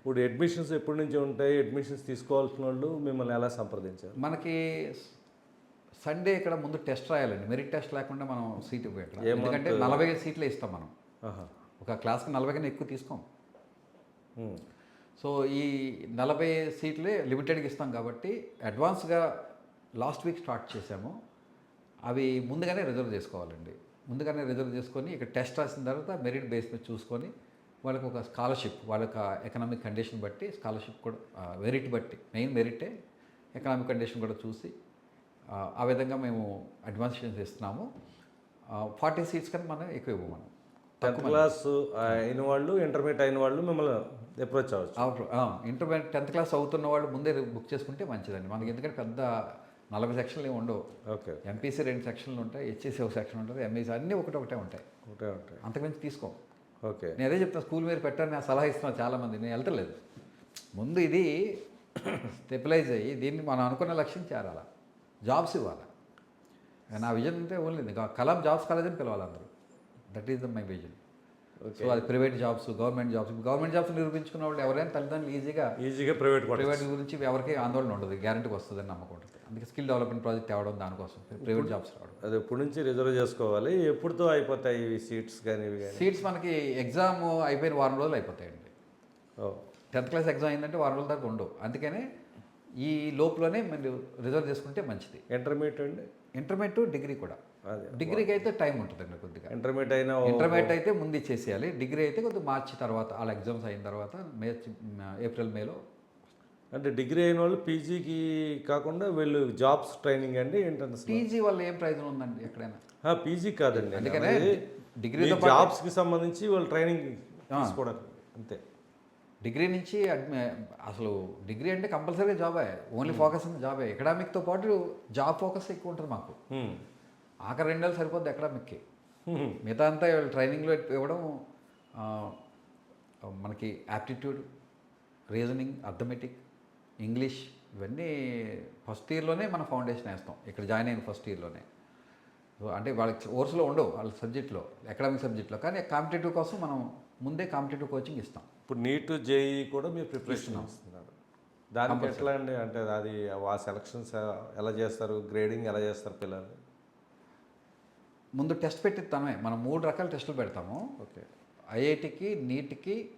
ఇప్పుడు అడ్మిషన్స్ ఎప్పటి నుంచి ఉంటాయి? అడ్మిషన్స్ తీసుకోవాల్సిన వాళ్ళు మిమ్మల్ని ఎలా సంప్రదించారు? మనకి సండే ఇక్కడ ముందు టెస్ట్ రాయాలండి. మెరిట్ టెస్ట్ లేకుండా మనం సీట్ ఏ ఎందుకంటే నలభై సీట్లే ఇస్తాం మనం. ఒక క్లాస్కి నలభై కన్నా ఎక్కువ తీసుకోం. సో ఈ నలభై సీట్లే లిమిటెడ్గా ఇస్తాం కాబట్టి అడ్వాన్స్గా లాస్ట్ వీక్ స్టార్ట్ చేసాము. అవి ముందుగానే రిజర్వ్ చేసుకోవాలండి. ముందుగానే రిజర్వ్ చేసుకొని ఇక్కడ టెస్ట్ రాసిన తర్వాత మెరిట్ బేస్ మీద చూసుకొని వాళ్ళకి ఒక స్కాలర్షిప్ వాళ్ళ ఎకనామిక్ కండిషన్ బట్టి స్కాలర్షిప్ కూడా మెరిట్ బట్టి మెయిన్ మెరిటే ఎకనామిక్ కండిషన్ కూడా చూసి ఆ, విధంగా మేము అడ్వాన్స్ ఇస్తున్నాము. ఫార్టీ సీట్స్ కన్నా మనం ఎక్కువ ఇవ్వము మనం. టెన్త్ క్లాస్ అయిన వాళ్ళు ఇంటర్మీడియట్ అయిన వాళ్ళు మిమ్మల్ని అప్రోచ్ అవ్వచ్చు. ఇంటర్మీడియట్ టెన్త్ క్లాస్ అవుతున్న వాళ్ళు ముందే బుక్ చేసుకుంటే మంచిదండి. మనకి ఎందుకంటే పెద్ద నలభై సెక్షన్లు ఏమి ఉండవు. ఓకే. ఎంపీసీ రెండు సెక్షన్లు ఉంటాయి హెచ్ఎస్సీ ఒక సెక్షన్ ఉంటుంది ఎంఈసీ అన్నీ ఒకటి ఒకటే ఉంటాయి. ఒకటే ఉంటాయి. అంతకుమించి తీసుకో. ఓకే. నేను అదే చెప్తాను స్కూల్ మీద పెట్టాను నేను సలహా ఇస్తున్నాను చాలామంది. నేను వెళ్తలేదు. ముందు ఇది స్టెబిలైజ్ అయ్యి దీన్ని మనం అనుకున్న లక్ష్యం చేరాలా? జాబ్స్ ఇవ్వాలి? నా విజన్ అంటే ఓన్లీ ఇది. కలాం జాబ్స్ కాలేజ్ అని పిలవాలి అందరూ that is the my vision so అది private jobs government jobs government jobs నిరూపించుకున్న వాళ్ళు ఎవరైనా తల్లిదండ్రులు ఈజీగా ఈజీగా ప్రైవేట్ ప్రైవేట్ గురించి ఎవరికి ఆందోళన ఉండదు. గ్యారంటీకి వస్తుందని నమ్మకం ఉంటుంది. అందుకే స్కిల్ డెవలప్మెంట్ ప్రాజెక్ట్ తేవడం దానికోసం. ప్రైవేట్ జాబ్స్ రావడం. అది ఎప్పటి నుంచి రిజర్వ్ చేసుకోవాలి? ఎప్పుడుతో అయిపోతాయి ఈ సీట్స్ కానీ సీట్స్ మనకి ఎగ్జామ్ అయిపోయిన వారం రోజులు అయిపోతాయండి. టెన్త్ క్లాస్ ఎగ్జామ్ అయిందంటే వారం రోజుల దాకా ఉండవు. అందుకనే ఈ లోపులోనే మీరు రిజర్వ్ చేసుకుంటే మంచిది. ఇంటర్మీడియట్ అండి? ఇంటర్మీడియట్ డిగ్రీ కూడా. డిగ్రీకి అయితే టైం ఉంటుందండి కొద్దిగా. ఇంటర్మీడియట్ అయినా ఇంటర్మీడియట్ అయితే ముందు ఇచ్చేసేయాలి. డిగ్రీ అయితే కొద్దిగా మార్చి తర్వాత వాళ్ళ ఎగ్జామ్స్ అయిన తర్వాత మే ఏప్రిల్ మేలో. అంటే డిగ్రీ అయిన వాళ్ళు పీజీకి కాకుండా వీళ్ళు జాబ్స్ ట్రైనింగ్ అండి ఏంటంటే పీజీ వల్ల ఏం ప్రయోజనం ఉందండి ఎక్కడైనా? పీజీ కాదండి. అందుకనే డిగ్రీ జాబ్స్కి సంబంధించి వాళ్ళు ట్రైనింగ్ తీసుకోవడానికి అంతే. డిగ్రీ నుంచి అసలు డిగ్రీ అంటే కంపల్సరీగా జాబే. ఓన్లీ ఫోకస్ ఉంది జాబే. ఎకడామిక్తో పాటు జాబ్ ఫోకస్ ఎక్కువ ఉంటుంది మాకు. హ్మ్. ఆఖరి రెండు నెలలు సరిపోద్ది ఎకడామిక్కి. మిగతా అంతా ట్రైనింగ్లో ఇవ్వడం మనకి యాప్టిట్యూడ్ రీజనింగ్ అర్థమెటిక్ ఇంగ్లీష్ ఇవన్నీ ఫస్ట్ ఇయర్లోనే మనం ఫౌండేషన్ వేస్తాం. ఇక్కడ జాయిన్ అయిన ఫస్ట్ ఇయర్లోనే. అంటే వాళ్ళకి కోర్సులో ఉండవు వాళ్ళ సబ్జెక్ట్లో ఎకడామిక్ సబ్జెక్ట్లో. కానీ కాంపిటేటివ్ కోసం మనం ముందే కాంపిటేటివ్ కోచింగ్ ఇస్తాం. ఇప్పుడు నీట్ జేఈ కూడా మీరు ప్రిపరేషన్ ఇస్తున్నారు దానికి ఎట్లా అండి? అంటే అది ఆ సెలక్షన్స్ ఎలా చేస్తారు? గ్రేడింగ్ ఎలా చేస్తారు పిల్లలు? ముందు టెస్ట్ పెట్టిస్తామే మనం మూడు రకాల టెస్టులు పెడతాము. ఓకే. ఐఐటికి నీట్కి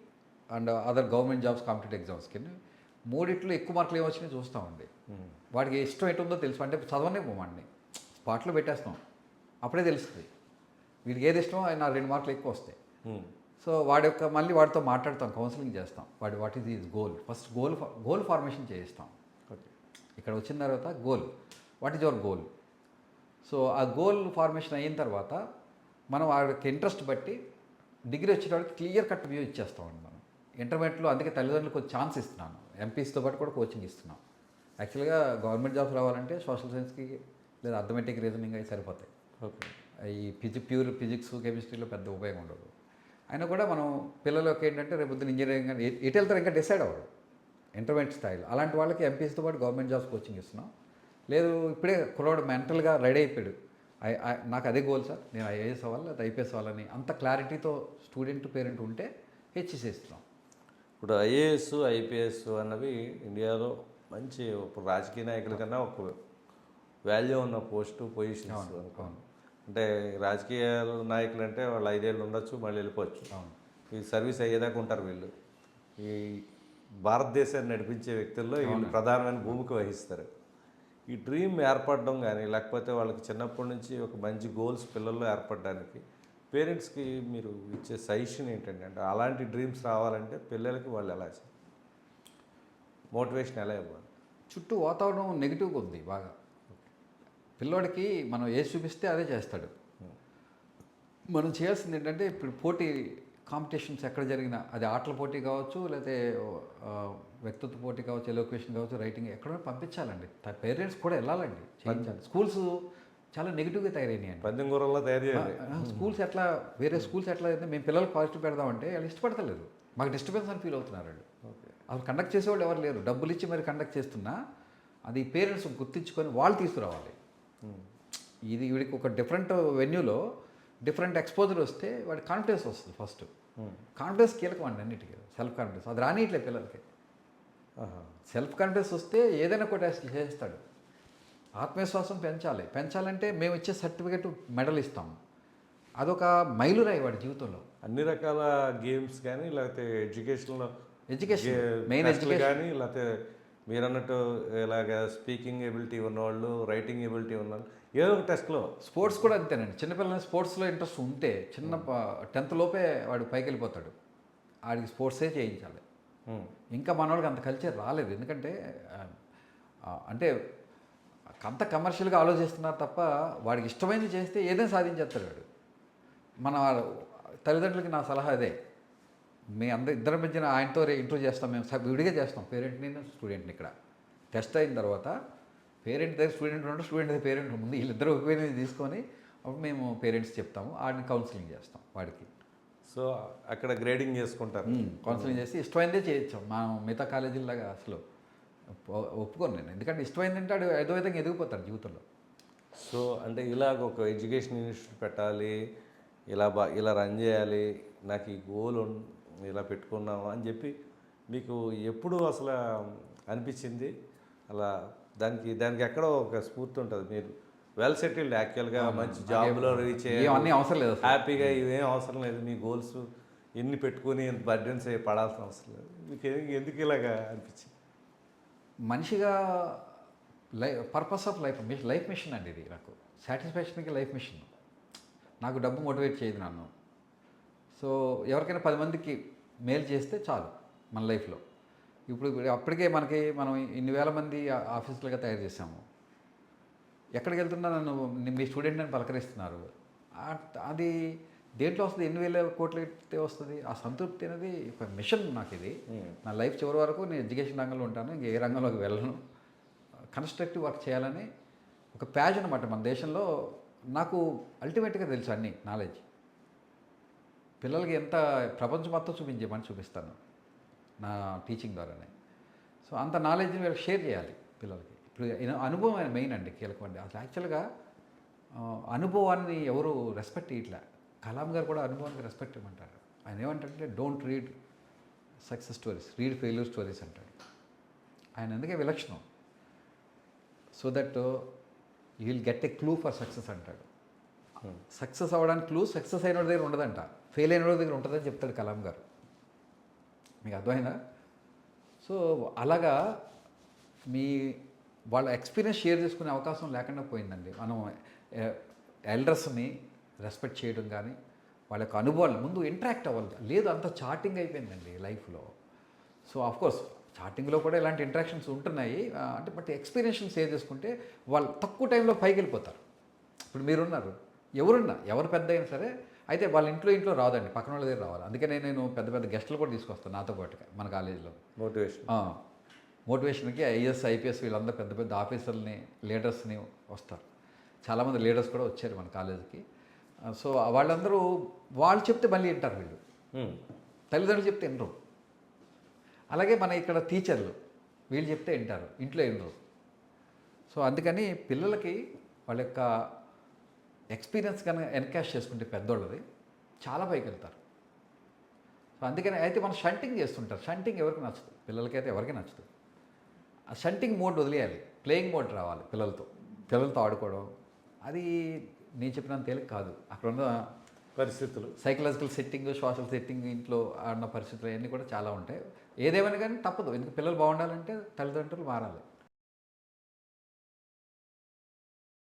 and other government jobs competitive ఎగ్జామ్స్కి. మూడిట్లో ఎక్కువ మార్కులు ఏమొచ్చినాయి చూస్తామండి. వాడికి ఇష్టం ఎటుందో తెలుసు. అంటే చదవనే పోమండి. స్పాట్లో పెట్టేస్తాం. అప్పుడే తెలుస్తుంది. వీడికి ఏది ఇష్టమో ఆయన రెండు మార్కులు ఎక్కువ వస్తాయి. సో వాడి యొక్క మళ్ళీ వాడితో మాట్లాడతాం కౌన్సిలింగ్ చేస్తాం. వాడి what is is goal? First goal goal formation చేయిస్తాం. ఓకే. ఇక్కడ వచ్చిన తర్వాత goal. What is your goal? So ఆ గోల్ ఫార్మేషన్ అయిన తర్వాత మనం వాడికి ఇంట్రెస్ట్ బట్టి డిగ్రీ వచ్చేటప్పటికి క్లియర్ కట్ వ్యూ ఇచ్చేస్తామండి మనం. ఇంటర్మీడియట్లో అందుకే తల్లిదండ్రులకు ఛాన్స్ ఇస్తున్నాను. ఎంపీస్తో పాటు కూడా కోచింగ్ ఇస్తున్నాం. యాక్చువల్గా గవర్నమెంట్ జాబ్స్ రావాలంటే సోషల్ సైన్స్కి లేదా అథమెటిక్ రీజనింగ్ అవి సరిపోతాయి. ఓకే. ఈ ఫిజి ప్యూర్ ఫిజిక్స్ కెమిస్ట్రీలో పెద్ద ఉపయోగం ఉండదు. అయినా కూడా మనం పిల్లలకి ఏంటంటే రేపు పొద్దున్న ఇంజనీరింగ్ ఎటు వెళ్తారు ఇంకా డిసైడ్ అవ్వరు. ఇంటర్మీడియట్ స్థాయిలో అలాంటి వాళ్ళకి ఎంపీసీతో పాటు గవర్నమెంట్ జాబ్స్ కోచింగ్ ఇస్తున్నాం. లేదు ఇప్పుడే కుర్రోడు మెంటల్గా రెడీ అయిపోయాడు. నాకు అదే గోల్ సార్. నేను ఐఏఎస్ అవ్వాలి లేదా ఐపీఎస్ అవ్వాలని అంత క్లారిటీతో స్టూడెంట్ పేరెంట్ ఉంటే హెచ్ఈసీ ఇస్తున్నాం ఇప్పుడు ఐఏఎస్ ఐపీఎస్ అన్నవి ఇండియాలో మంచి ఇప్పుడు రాజకీయ నాయకుల కన్నా ఒక వాల్యూ ఉన్న పోస్టు పొజిషన్స్. అవును. అంటే రాజకీయ నాయకులు అంటే వాళ్ళు ఐదేళ్ళు ఉండొచ్చు మళ్ళీ వెళ్ళిపోవచ్చు. అవును. ఈ సర్వీస్ అయ్యేదాకా ఉంటారు వీళ్ళు. ఈ భారతదేశాన్ని నడిపించే వ్యక్తుల్లో వీళ్ళు ప్రధానమైన భూమిక వహిస్తారు. ఈ డ్రీమ్ ఏర్పడడం కానీ లేకపోతే వాళ్ళకి చిన్నప్పటి నుంచి ఒక మంచి గోల్స్ పిల్లల్లో ఏర్పడడానికి పేరెంట్స్కి మీరు ఇచ్చే సజెషన్ ఏంటంటే అంటే అలాంటి డ్రీమ్స్ రావాలంటే పిల్లలకి వాళ్ళు ఎలా మోటివేషన్ ఎలా ఇవ్వాలి? చుట్టూ వాతావరణం నెగిటివ్గా ఉంది బాగా. పిల్లోడికి మనం ఏది చూపిస్తే అదే చేస్తాడు. మనం చేయాల్సింది ఏంటంటే ఇప్పుడు పోటీ కాంపిటీషన్స్ ఎక్కడ జరిగినా అది ఆటల పోటీ కావచ్చు లేకపోతే వ్యక్తిత్వ పోటీ కావచ్చు ఎలోకేషన్ కావచ్చు రైటింగ్ ఎక్కడో పంపించాలండి. పేరెంట్స్ కూడా వెళ్ళాలండి. చేయించాలి. స్కూల్స్ చాలా నెగిటివ్గా తయారైనాయండి. పందెం గుర్రంలో తయారు చేయాలి స్కూల్స్ ఎట్లా వేరే స్కూల్స్ ఎట్లా అయితే మేము పిల్లలకు పాజిటివ్ పెడదామంటే వాళ్ళు ఇష్టపడతలేరు. మాకు డిస్టర్బెన్స్ అని ఫీల్ అవుతున్నారు వాళ్ళు అసలు కండక్ట్ చేసేవాళ్ళు ఎవరు లేరు. డబ్బులు ఇచ్చి మరి కండక్ట్ చేస్తున్నా అది పేరెంట్స్ గుర్తించుకొని వాళ్ళు తీసుకురావాలి. ఇది వీడికి ఒక డిఫరెంట్ వెన్యూలో డిఫరెంట్ ఎక్స్పోజర్ వస్తే వాడి కాన్ఫిడెన్స్ వస్తుంది ఫస్ట్. కాన్ఫిడెన్స్ కీలకం అండి అన్నిటికీ. Self confidence. అది రానియట్లే పిల్లలకి. సెల్ఫ్ కాన్ఫిడెన్స్ వస్తే ఏదైనా కూడా చేస్తాడు ఆత్మవిశ్వాసం పెంచాలి. పెంచాలంటే మేము ఇచ్చే సర్టిఫికెట్ మెడల్ ఇస్తాం. అదొక మైలురాయి వాడి జీవితంలో. అన్ని రకాల గేమ్స్ కానీ లేకపోతే ఎడ్యుకేషన్లో ఎడ్యుకేషన్ మెయిన్ ఎడ్యుకేషన్ కానీ లేకపోతే మీరు అన్నట్టు ఇలాగ స్పీకింగ్ ఎబిలిటీ ఉన్నవాళ్ళు రైటింగ్ ఎబిలిటీ ఉన్నవాళ్ళు ఏదో ఒక టెస్ట్లో స్పోర్ట్స్ కూడా అంతేనండి. చిన్నపిల్లలు స్పోర్ట్స్లో ఇంట్రెస్ట్ ఉంటే చిన్న టెన్త్ లోపే వాడు పైకి వెళ్ళిపోతాడు. వాడికి స్పోర్ట్సే చేయించాలి. ఇంకా మన వాళ్ళకి అంత కల్చర్ రాలేదు. ఎందుకంటే అంటే అంత కమర్షియల్గా ఆలోచిస్తున్నారు తప్ప వాడికి ఇష్టమైనది చేస్తే ఏదైనా సాధించేస్తాడు వాడు. మన తల్లిదండ్రులకి నా సలహా అదే. మీ అందరు ఇద్దరి మధ్యన ఆయనతో ఇంటర్వ్యూ చేస్తాం మేము. విడిగా చేస్తాం. పేరెంట్ని స్టూడెంట్ని ఇక్కడ. టెస్ట్ అయిన తర్వాత పేరెంట్ దగ్గర స్టూడెంట్ ఉంటే స్టూడెంట్ దగ్గర పేరెంట్ ముందు వీళ్ళిద్దరు ఒపీనియన్ తీసుకొని అప్పుడు మేము పేరెంట్స్ చెప్తాము. వాడిని కౌన్సిలింగ్ చేస్తాం వాడికి. సో అక్కడ గ్రేడింగ్ చేసుకుంటారు. కౌన్సిలింగ్ చేసి ఇష్టమైందే చేయొచ్చాం. మనం మిగతా కాలేజీలాగా అసలు ఒప్పు- ఒప్పుకోను నేను. ఎందుకంటే ఇష్టమైందంటే వాడు ఏదో విధంగా ఎదిగిపోతాడు జీవితంలో. సో అంటే ఇలాగ ఒక ఎడ్యుకేషన్ ఇన్స్టిట్యూట్ పెట్టాలి. ఇలా బా ఇలా రన్ చేయాలి. నాకు ఈ గోల్ ఇలా పెట్టుకున్నాము అని చెప్పి మీకు ఎప్పుడు అసలు అనిపించింది? అలా దానికి దానికి ఎక్కడో ఒక స్ఫూర్తి ఉంటుంది. మీరు వెల్ సెటిల్డ్ యాక్చువల్గా మంచి జాబ్లో రీచ్ అన్నీ అవసరం లేదు హ్యాపీగా ఇవేం అవసరం లేదు. మీ గోల్స్ ఎన్ని పెట్టుకుని బర్డెన్స్ పడాల్సిన అవసరం లేదు. మీకు ఏ- ఎందుకు ఇలాగా అనిపించింది? మనిషిగా life purpose of life life mission అండి ఇది నాకు. సాటిస్ఫాక్షన్కి లైఫ్ మిషన్ నాకు డబ్బు మోటివేట్ చేయదు నన్ను. సో ఎవరికైనా పది మందికి మేలు చేస్తే చాలు మన లైఫ్లో. ఇప్పుడు అప్పటికే మనకి మనం ఇన్ని వేల మంది ఆఫీసులుగా తయారు చేసాము ఎక్కడికి వెళ్తున్నా నన్ను మీ స్టూడెంట్ అని పలకరిస్తున్నారు అది దేంట్లో వస్తుంది? ఎన్ని వేల కోట్లు అయితే వస్తుంది? ఆ సంతృప్తి అనేది ఒక మిషన్ నాకు ఇది. నా లైఫ్ చివరి వరకు నేను ఎడ్యుకేషన్ రంగంలో ఉంటాను ఇంక ఏ రంగంలోకి వెళ్ళను. కన్స్ట్రక్టివ్ వర్క్ చేయాలని ఒక ప్యాజ్ అనమాట మన దేశంలో. నాకు అల్టిమేట్గా తెలుసు అన్ని నాలెడ్జ్ పిల్లలకి ఎంత ప్రపంచం మొత్తం చూపించేమని చూపిస్తాను నా టీచింగ్ ద్వారానే. సో అంత నాలెడ్జ్ని వీళ్ళకి షేర్ చేయాలి పిల్లలకి. ఇప్పుడు అనుభవం మెయిన్ అండి కీలకం అండి అసలు యాక్చువల్గా అనుభవాన్ని ఎవరు రెస్పెక్ట్ ఇట్లా కలాం గారు కూడా అనుభవానికి రెస్పెక్ట్ ఇవ్వమంటారు. ఆయన ఏమంటారంటే don't read success stories read failure stories అంటాడు. ఆయన అందుకే విలక్షణం. So that you will get a clue for success అంటాడు. సక్సెస్ అవ్వడానికి క్లూ సక్సెస్ అయిన దగ్గర ఉండదంట. ఫెయిల్ అయిన దగ్గర ఉంటుందని చెప్తాడు కలాం గారు. మీకు అర్థమైందా? సో అలాగా మీ వాళ్ళ ఎక్స్పీరియన్స్ షేర్ చేసుకునే అవకాశం లేకుండా పోయిందండి. మనం ఎల్డర్స్ని రెస్పెక్ట్ చేయడం కానీ వాళ్ళ యొక్క అనుభవాలు ముందు ఇంటరాక్ట్ అవ్వాలి. లేదు అంత చాటింగ్ అయిపోయిందండి లైఫ్లో సో ఆఫ్కోర్స్ చాటింగ్లో కూడా ఇలాంటి ఇంటరాక్షన్స్ ఉంటున్నాయి. అంటే బట్ ఎక్స్పీరియన్స్ షేర్ చేసుకుంటే వాళ్ళు తక్కువ టైంలో పైకి వెళ్ళిపోతారు. ఇప్పుడు మీరున్నారు. ఎవరున్నా ఎవరు పెద్ద అయినా సరే అయితే వాళ్ళ ఇంట్లో ఇంట్లో రాదండి. పక్కన వాళ్ళ దగ్గర రావాలి. అందుకనే నేను పెద్ద పెద్ద గెస్టులు కూడా తీసుకొస్తాను నాతో పాటుగా మన కాలేజీలో. మోటివేషన్ మోటివేషన్కి ఐఏఎస్ ఐపీఎస్ వీళ్ళందరూ పెద్ద పెద్ద ఆఫీసర్ని లీడర్స్ని వస్తారు. చాలామంది లీడర్స్ కూడా వచ్చారు మన కాలేజీకి. సో వాళ్ళందరూ వాళ్ళు చెప్తే మళ్ళీ వింటారు వీళ్ళు. తల్లిదండ్రులు చెప్తే వినరు. అలాగే మన ఇక్కడ టీచర్లు వీళ్ళు చెప్తే వింటారు. ఇంట్లో వినరు. సో అందుకని పిల్లలకి వాళ్ళ యొక్క ఎక్స్పీరియన్స్ కనుక ఎన్కాష్ చేసుకుంటే పెద్దోళ్ళది. చాలా పైకి వెళ్తారు. సో అందుకని అయితే మనం షంటింగ్ చేస్తుంటారు. షంటింగ్ ఎవరికి నచ్చదు? పిల్లలకైతే ఎవరికి నచ్చదు? ఆ షంటింగ్ మోడ్ వదిలేయాలి. ప్లేయింగ్ మోడ్ రావాలి పిల్లలతో. పిల్లలతో ఆడుకోవడం. అది నేను చెప్పినంత తేలిక కాదు. అక్కడ ఉన్న పరిస్థితులు. సైకలాజికల్ సెట్టింగ్ సోషల్ సెట్టింగ్ ఇంట్లో ఆడిన పరిస్థితులు అవన్నీ కూడా చాలా ఉంటాయి. ఏదేమైనా కానీ తప్పదు. ఎందుకు? పిల్లలు బాగుండాలంటే తల్లిదండ్రులు మారాలి.